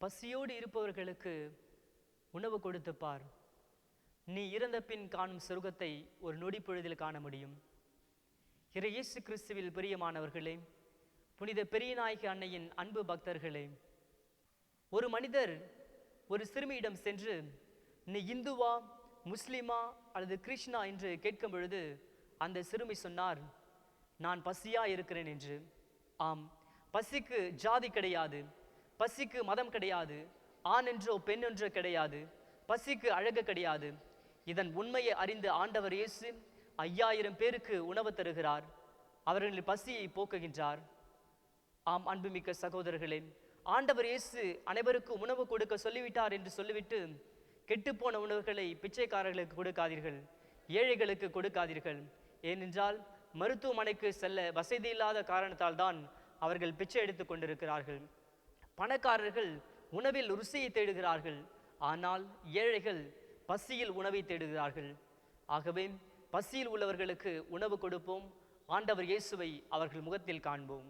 பசியோடு இருப்பவர்களுக்கு உணவு கொடுத்து பார். நீ இறந்த பின் காணும் சொர்க்கத்தை ஒரு நொடி பொழுதில் காண முடியும். இறை இயேசு கிறிஸ்துவில் பிரியமானவர்களே புனித பெரியநாயகி அன்னையின் அன்பு பக்தர்களே ஒரு மனிதர் ஒரு சிறுமியிடம் சென்று நீ இந்துவா முஸ்லிமா அல்லது கிருஷ்ணா? என்று கேட்கும் பொழுது அந்த சிறுமி சொன்னார் நான் பசியா இருக்கிறேன் என்று. ஆம் பசிக்கு ஜாதி கிடையாது. பசிக்கு மதம் கிடையாது ஆண் என்றோ பெண் என்றோ கிடையாது பசிக்கு அழகு கிடையாது. இதன் உண்மையை அறிந்த ஆண்டவர் இயேசு ஐயாயிரம் பேருக்கு உணவு தருகிறார். அவர்களின் பசியை போக்குகின்றார். ஆம் அன்புமிக்க சகோதரர்களே ஆண்டவர் இயேசு அனைவருக்கும் உணவு கொடுக்க சொல்லிவிட்டார் என்று சொல்லிவிட்டு கெட்டுப்போன உணவுகளை பிச்சைக்காரர்களுக்கு கொடுக்காதீர்கள் ஏழைகளுக்கு கொடுக்காதீர்கள். ஏனென்றால் மருத்துவமனைக்கு செல்ல வசதி இல்லாத காரணத்தால் தான் அவர்கள் பிச்சை எடுத்து கொண்டிருக்கிறார்கள். பணக்காரர்கள் உணவில் ருசியை தேடுகிறார்கள். ஆனால் ஏழைகள் பசியில் உணவை தேடுகிறார்கள். ஆகவே பசியில் உள்ளவர்களுக்கு உணவு கொடுப்போம். ஆண்டவர் இயேசுவை அவர்கள் முகத்தில் காண்போம்.